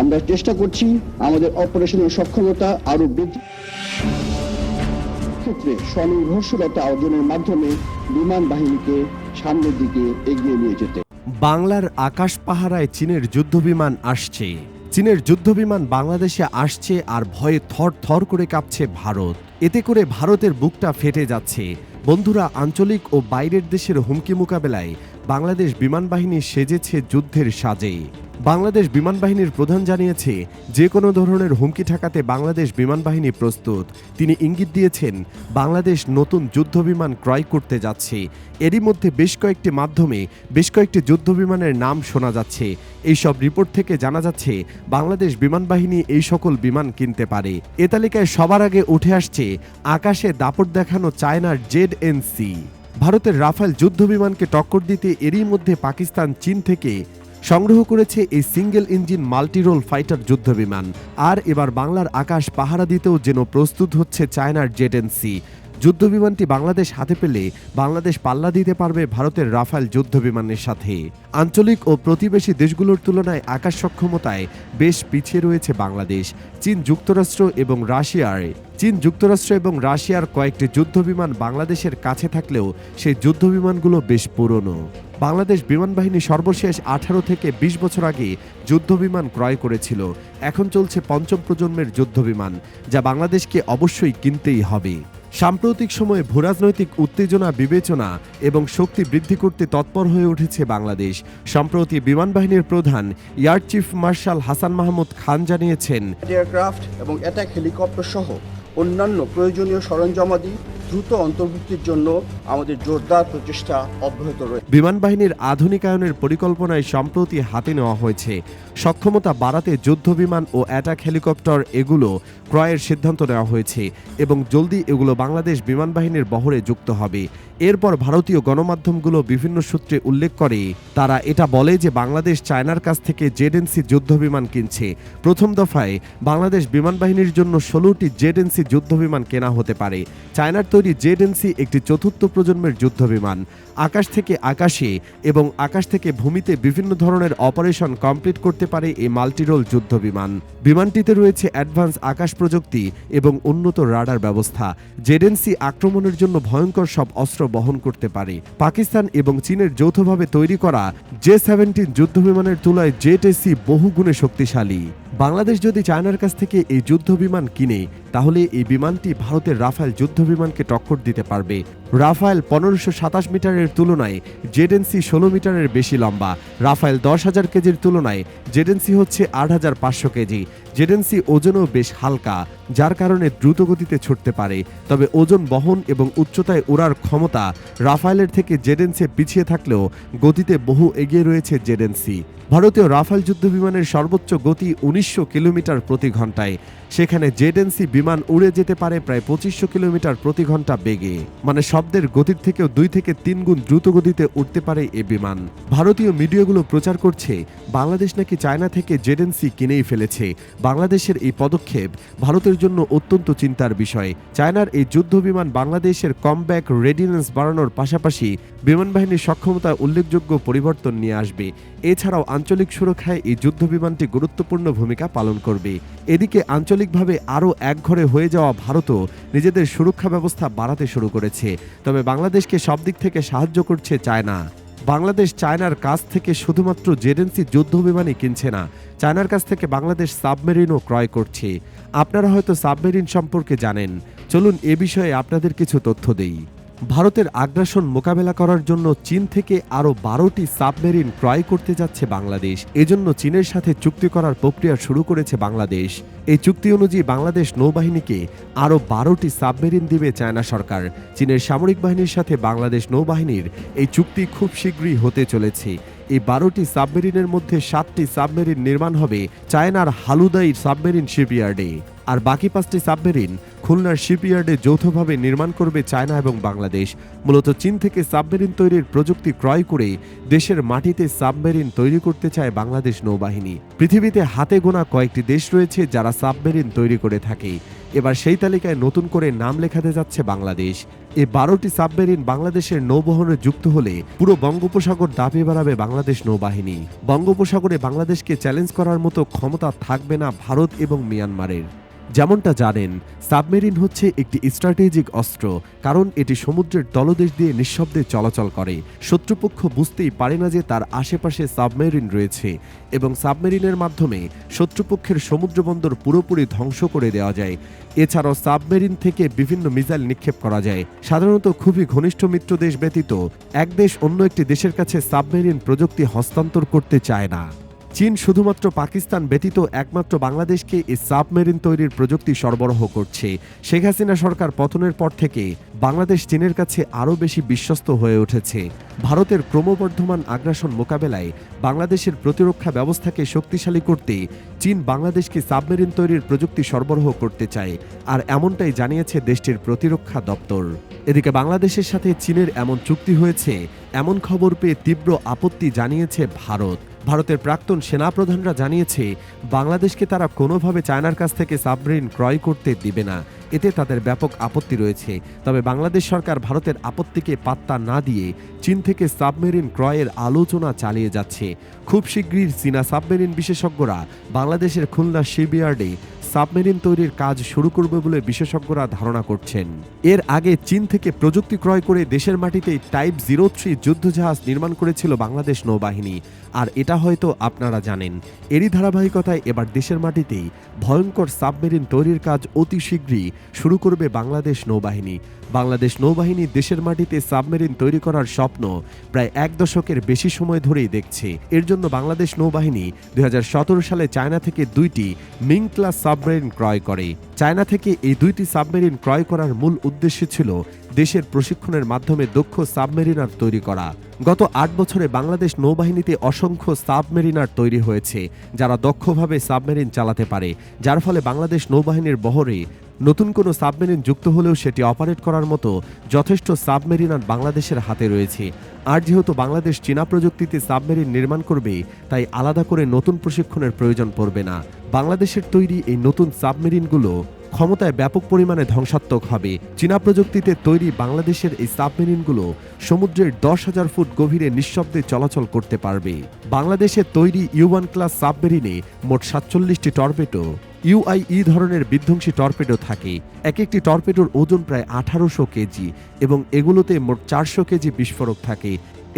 আমরা চেষ্টা করছি আমাদের অপারেশনের সক্ষমতা আরও বৃদ্ধি ক্ষেত্রে স্বনির্ভরশীলতা অর্জনের মাধ্যমে বিমান বাহিনীকে সামনের দিকে এগিয়ে নিয়ে যেতে। বাংলার আকাশ পাহারায় চীনের যুদ্ধবিমান আসছে। চীনের যুদ্ধবিমান বাংলাদেশে আসছে আর ভয়ে থর থর করে কাঁপছে ভারত। এতে করে ভারতের বুকটা ফেটে যাচ্ছে। বন্ধুরা, আঞ্চলিক ও বাইরের দেশের হুমকি মোকাবেলায় বাংলাদেশ বিমান বাহিনী সেজেছে যুদ্ধের সাজে। বাংলাদেশ বিমান বাহিনীর প্রধান জানিয়েছে, যে কোনো ধরনের হুমকি ঠেকাতে বাংলাদেশ বিমান বাহিনী প্রস্তুত। তিনি ইঙ্গিত দিয়েছেন, বাংলাদেশ নতুন যুদ্ধবিমান ক্রয় করতে যাচ্ছে। এরই মধ্যে বেশ কয়েকটি মাধ্যমে বেশ কয়েকটি যুদ্ধবিমানের নাম শোনা যাচ্ছে। এই সব রিপোর্ট থেকে জানা যাচ্ছে, বাংলাদেশ বিমান বাহিনী এই সকল বিমান কিনতে পারে। এ তালিকায় সবার আগে উঠে আসছে, আকাশে দাপট দেখানো চায়নার জেড এনসি ভারতের রাফাল যুদ্ধবিমানকে টক্কর দিতে এরই মধ্যে পাকিস্তান চীন থেকে সংগ্রহ করেছে এই সিঙ্গেল ইঞ্জিন মাল্টিরোল ফাইটার যুদ্ধ বিমান আর এবার বাংলার আকাশ পাহারা দিতেও যেন প্রস্তুত হচ্ছে চায়নার জেডেন্সি যুদ্ধবিমানটি বাংলাদেশ হাতে পেলে বাংলাদেশ পাল্লা দিতে পারবে ভারতের রাফাল যুদ্ধবিমানের সাথে। আঞ্চলিক ও প্রতিবেশী দেশগুলোর তুলনায় আকাশ সক্ষমতায় বেশ পিছিয়ে রয়েছে বাংলাদেশ, চীন যুক্তরাষ্ট্র এবং রাশিয়ার। চীন যুক্তরাষ্ট্র এবং রাশিয়ার কয়েকটি যুদ্ধবিমান বাংলাদেশের কাছে থাকলেও সেই যুদ্ধবিমানগুলো বেশ পুরনো। বাংলাদেশ বিমান বাহিনী সর্বশেষ আঠারো থেকে ২০ বছর আগে যুদ্ধবিমান ক্রয় করেছিল। এখন চলছে পঞ্চম প্রজন্মের যুদ্ধবিমান, যা বাংলাদেশকে অবশ্যই কিনতেই হবে। সাম্প্রতিক সময়ে ভূরাজনৈতিক উত্তেজনা, বিবেচনা এবং শক্তি বৃদ্ধি করতে তৎপর হয়ে উঠেছে বাংলাদেশ। সম্প্রতি বিমান বাহিনীর প্রধান air chief marshal Hasan Mahmud Khan জানিয়েছেন, এয়ারক্রাফট এবং অ্যাটাক হেলিকপ্টার সহ অন্যান্য প্রয়োজনীয় সরঞ্জামাদি দ্রুত অন্তর্ভুক্তির জন্য আমাদের জোরদার প্রচেষ্টা অব্যাহত রয়েছে। বিমান বাহিনীর আধুনিকায়নের পরিকল্পনায় সম্প্রতি হাতে নেওয়া হয়েছে। সক্ষমতা বাড়াতে যুদ্ধ বিমান ও অ্যাটাক হেলিকপ্টার এগুলো ক্রয়ের সিদ্ধান্ত নেওয়া হয়েছে এবং জলদি এগুলো বাংলাদেশ বিমান বাহিনীর বহরে যুক্ত হবে। এরপর ভারতীয় গণমাধ্যমগুলো বিভিন্ন সূত্রে উল্লেখ করে, তারা এটা বলে যে বাংলাদেশ চায়নার কাছ থেকে জেডেন্সি যুদ্ধ বিমান কিনছে। প্রথম দফায় বাংলাদেশ বিমান বাহিনীর জন্য ষোলোটি জেডেন্সি যুদ্ধ বিমান কেনা হতে পারে। চায়নার তৈরি জেডেন্সি একটি চতুর্থ প্রজন্মের যুদ্ধ বিমান আকাশ থেকে আকাশে এবং আকাশ থেকে ভূমিতে বিভিন্ন ধরনের অপারেশন কমপ্লিট করতে পারে এই মাল্টিরোল যুদ্ধ বিমান বিমানটিতে রয়েছে অ্যাডভান্স আকাশ প্রযুক্তি এবং উন্নত রাডার ব্যবস্থা। জেডেন্সি আক্রমণের জন্য ভয়ঙ্কর সব অস্ত্র বহন করতে পারে। পাকিস্তান এবং চীনের যৌথভাবে তৈরি করা জে সেভেন্টিন যুদ্ধ বিমানের তুলনায় জেট এসি বহুগুণে শক্তিশালী। বাংলাদেশ যদি চায়নার কাছ থেকে এই যুদ্ধ বিমান কিনে, তাহলে এই বিমানটি ভারতের রাফাল যুদ্ধ বিমানকে টক্কর দিতে পারবে। রাফায়েল পনেরোশো সাতাশ মিটারের তুলনায় জেডেন্সি ষোলো মিটারের বেশি লম্বা। রাফায়েল দশ হাজার কেজির তুলনায় জেডেন্সি হচ্ছে আট হাজার পাঁচশো কেজি। জেডেন্সি ওজনও বেশ হালকা, যার কারণে দ্রুত গতিতে ছুটতে পারে। তবে ওজন বহন এবং উচ্চতায় ওড়ার ক্ষমতা রাফায়েলের থেকে জেডেন্সি পিছিয়ে থাকলেও গতিতে বহু এগিয়ে রয়েছে জেডেন্সি। ভারতীয় রাফাল যুদ্ধ বিমানের সর্বোচ্চ গতি উনিশশো কিলোমিটার প্রতি ঘন্টায় সেখানে জেডেন্সি বিমান উড়ে যেতে পারে প্রায় পঁচিশশো কিলোমিটার প্রতি ঘণ্টা বেগে। মানে শব্দের গতির থেকেও দুই থেকে তিন গুণ দ্রুত গতিতে উঠতে পারে এ বিমান। ভারতীয় মিডিয়াগুলো প্রচার করছে, বাংলাদেশ নাকি চায়না থেকে জেডেন্সি কিনেই ফেলেছে। বাংলাদেশের এই পদক্ষেপ ভারতের জন্য অত্যন্ত চিন্তার বিষয়। চায়নার এই যুদ্ধ বিমান বাংলাদেশের কমব্যাক রেডিনেন্স বাড়ানোর পাশাপাশি বিমান বাহিনীর সক্ষমতায় উল্লেখযোগ্য পরিবর্তন নিয়ে আসবে। এছাড়াও আঞ্চলিক সুরক্ষায় এই যুদ্ধ বিমানটি গুরুত্বপূর্ণ ভূমিকা পালন করবে। এদিকে আঞ্চলিকভাবে আরও একঘরে হয়ে যাওয়া ভারতও নিজেদের সুরক্ষা ব্যবস্থা বাড়াতে শুরু করেছে। তবে বাংলাদেশকে সব দিক থেকে সাহায্য করছে চায়না। বাংলাদেশ চায়নার কাছ থেকে শুধুমাত্র জেডেন্সি যুদ্ধ বিমানই কিনছে না, চায়নার কাছ থেকে বাংলাদেশ সাবমেরিনও ক্রয় করছে। আপনারা হয়তো সাবমেরিন সম্পর্কে জানেন। চলুন এ বিষয়ে আপনাদের কিছু তথ্য দেই। ভারতের আগ্রাসন মোকাবেলা করার জন্য চীন থেকে আরও বারোটি সাবমেরিন ক্রয় করতে যাচ্ছে বাংলাদেশ। এজন্য চীনের সাথে চুক্তি করার প্রক্রিয়া শুরু করেছে বাংলাদেশ। এই চুক্তি অনুযায়ী বাংলাদেশ নৌবাহিনীকে আরও বারোটি সাবমেরিন দিবে চায়না সরকার। চীনের সামরিক বাহিনীর সাথে বাংলাদেশ নৌবাহিনীর এই চুক্তি খুব শীঘ্রই হতে চলেছে। এই বারোটি সাবমেরিনের মধ্যে সাতটি সাবমেরিন নির্মাণ হবে চায়নার হালুদাই সাবমেরিন শিপইয়ার্ডে। আর বাকি পাঁচটি সাবমেরিন খুলনার শিপইয়ার্ডে যৌথভাবে নির্মাণ করবে চায়না এবং বাংলাদেশ। মূলত চীন থেকে সাবমেরিন তৈরির প্রযুক্তি ক্রয় করে দেশের মাটিতে সাবমেরিন তৈরি করতে চায় বাংলাদেশ নৌবাহিনী। পৃথিবীতে হাতে গোনা কয়েকটি দেশ রয়েছে যারা সাবমেরিন তৈরি করে থাকে। এবার সেই তালিকায় নতুন করে নাম লেখাতে যাচ্ছে বাংলাদেশ। এ বারোটি সাবমেরিন বাংলাদেশের নৌবহনে যুক্ত হলে পুরো বঙ্গোপসাগর দাবি বাড়াবে বাংলাদেশ নৌবাহিনী। বঙ্গোপসাগরে বাংলাদেশকে চ্যালেঞ্জ করার মতো ক্ষমতা থাকবে না ভারত এবং মিয়ানমারের। যেমনটা জানেন, সাবমেরিন হচ্ছে একটি স্ট্র্যাটেজিক অস্ত্র, কারণ এটি সমুদ্রের তলদেশ দিয়ে নিঃশব্দে চলাচল করে। শত্রুপক্ষ বুঝতেই পারে না যে তার আশেপাশে সাবমেরিন রয়েছে এবং সাবমেরিনের মাধ্যমে শত্রুপক্ষের সমুদ্রবন্দর পুরোপুরি ধ্বংস করে দেওয়া যায়। এছাড়াও সাবমেরিন থেকে বিভিন্ন মিসাইল নিক্ষেপ করা যায়। সাধারণত খুবই ঘনিষ্ঠ মিত্র দেশ ব্যতীত, এক দেশ অন্য একটি দেশের কাছে সাবমেরিন প্রযুক্তি হস্তান্তর করতে চায় না। চীন শুধুমাত্র পাকিস্তান ব্যতীত একমাত্র বাংলাদেশকে এই সাবমেরিন তৈরির প্রযুক্তি সরবরাহ করছে। শেখ হাসিনা সরকার পতনের পর থেকে বাংলাদেশ চীনের কাছে আরও বেশি বিশ্বস্ত হয়ে উঠেছে। ভারতের ক্রমবর্ধমান আগ্রাসন মোকাবেলায় বাংলাদেশের প্রতিরক্ষা ব্যবস্থাকে শক্তিশালী করতে চীন বাংলাদেশকে সাবমেরিন তৈরির প্রযুক্তি সরবরাহ করতে চায়, আর এমনটাই জানিয়েছে দেশটির প্রতিরক্ষা দপ্তর। এদিকে বাংলাদেশের সাথে চীনের এমন চুক্তি হয়েছে, এমন খবর পেয়ে তীব্র আপত্তি জানিয়েছে ভারত। ভারতের প্রাক্তন সেনাপ্রধানরা জানিয়েছে, বাংলাদেশকে তারা কোনোভাবে চায়নার কাছ থেকে সাবমেরিন ক্রয় করতে দিবে না। এতে তাদের ব্যাপক আপত্তি রয়েছে। তবে বাংলাদেশ সরকার ভারতের আপত্তিকে পাত্তা না দিয়ে চীন থেকে সাবমেরিন ক্রয়ের আলোচনা চালিয়ে যাচ্ছে। খুব শীঘ্রই চীনা সাবমেরিন বিশেষজ্ঞরা বাংলাদেশের খুলনা শিপইয়ার্ডে সাবমেরিন তৈরির কাজ শুরু করবে বলে বিশেষজ্ঞরা ধারণা করছেন। এর আগে চীন থেকে প্রযুক্তি ক্রয় করে দেশের মাটিতেই টাইপ জিরো থ্রি যুদ্ধজাহাজ নির্মাণ করেছিল বাংলাদেশ নৌবাহিনী। আর এটা হয়তো আপনারা জানেন। এরই ধারাবাহিকতায় এবার দেশের মাটিতেই ভয়ঙ্কর সাবমেরিন তৈরির কাজ অতি শীঘ্রই শুরু করবে বাংলাদেশ নৌবাহিনী। বাংলাদেশ নৌবাহিনী দেশের মাটিতে সাবমেরিন তৈরি করার স্বপ্ন প্রায় এক দশকের বেশি সময় ধরেই দেখছে। এর জন্য বাংলাদেশ নৌবাহিনী দুই হাজার সতেরো সালে চায়না থেকে দুইটি মিং ক্লাস সাবমেরিন ক্রয় করে। চায়না থেকে এই দুইটি সাবমেরিন ক্রয় করার মূল উদ্দেশ্য ছিল দেশের প্রশিক্ষণের মাধ্যমে দক্ষ সাবমেরিনার তৈরি করা। গত আট বছরে বাংলাদেশ নৌবাহিনীতে অসংখ্য সাবমেরিনার তৈরি হয়েছে, যারা দক্ষভাবে সাবমেরিন চালাতে পারে, যার ফলে বাংলাদেশ নৌবাহিনীর বহরে নতুন কোনো সাবমেরিন যুক্ত হলেও সেটি অপারেট করার মতো যথেষ্ট সাবমেরিন আর বাংলাদেশের হাতে রয়েছে। আর যেহেতু বাংলাদেশ চীনা প্রযুক্তিতে সাবমেরিন নির্মাণ করবে, তাই আলাদা করে নতুন প্রশিক্ষণের প্রয়োজন পড়বে না। বাংলাদেশের তৈরি এই নতুন সাবমেরিনগুলো ক্ষমতায় ব্যাপক পরিমাণে ধ্বংসাত্মক হবে। চীনা প্রযুক্তিতে তৈরি বাংলাদেশের এই সাবমেরিনগুলো সমুদ্রের দশ হাজার ফুট গভীরে নিঃশব্দে চলাচল করতে পারবে। বাংলাদেশের তৈরি ইউ ওয়ান ক্লাস সাবমেরিনে মোট সাতচল্লিশটি টর্পেডো ইউআইই ধরনের বিধ্বংসী টর্পেডো থাকে। এক একটি টর্পেডোর ওজন প্রায় আঠারোশো কেজি এবং এগুলোতে মোট চারশো কেজি বিস্ফোরক থাকে।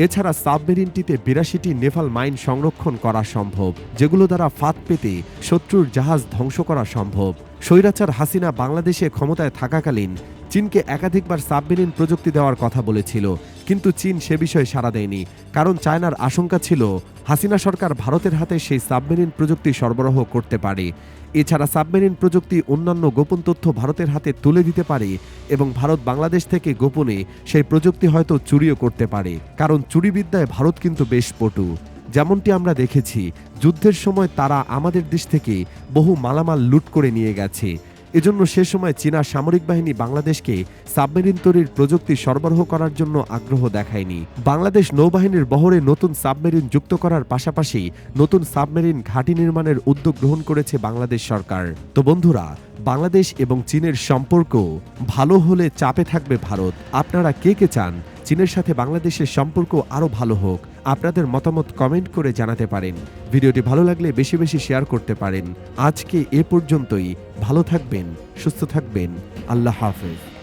এছাড়া সাবমেরিনটিতে বিরাশিটি নেভাল মাইন সংরক্ষণ করা সম্ভব, যেগুলো দ্বারা ফাঁদ পেতে শত্রুর জাহাজ ধ্বংস করা সম্ভব। স্বৈরাচার হাসিনা বাংলাদেশে ক্ষমতায় থাকাকালীন চীনকে একাধিকবার সাবমেরিন প্রযুক্তি দেওয়ার কথা বলেছিল, কিন্তু চীন সে বিষয়ে সাড়া দেয়নি। কারণ চায়নার আশঙ্কা ছিল, হাসিনা সরকার ভারতের হাতে সেই সাবমেরিন প্রযুক্তি সরবরাহ করতে পারে। এছাড়া সাবমেরিন প্রযুক্তি অন্যান্য গোপন তথ্য ভারতের হাতে তুলে দিতে পারে এবং ভারত বাংলাদেশ থেকে গোপনে সেই প্রযুক্তি হয়তো চুরিও করতে পারে। কারণ চুরিবিদ্যায় ভারত কিন্তু বেশ পটু। যেমনটি আমরা দেখেছি, যুদ্ধের সময় তারা আমাদের দেশ থেকে বহু মালামাল লুট করে নিয়ে গেছে। এজন্য সে সময় চীনা সামরিক বাহিনী বাংলাদেশকে সাবমেরিন তৈরির প্রযুক্তি সরবরাহ করার জন্য আগ্রহ দেখায়নি। বাংলাদেশ নৌবাহিনীর বহরে নতুন সাবমেরিন যুক্ত করার পাশাপাশি নতুন সাবমেরিন ঘাঁটি নির্মাণের উদ্যোগ গ্রহণ করেছে বাংলাদেশ সরকার। তো বন্ধুরা, বাংলাদেশ এবং চীনের সম্পর্ক ভালো হলে চাপে থাকবে ভারত। আপনারা কে কে চান? চীনের সাথে বাংলাদেশের সম্পর্ক আরও ভালো হোক। আপনাদের মতামত কমেন্ট করে জানাতে পারেন। ভিডিওটি ভালো লাগলে বেশি বেশি শেয়ার করতে পারেন। আজকে এ পর্যন্তই। ভালো থাকবেন, সুস্থ থাকবেন। আল্লাহ হাফেজ।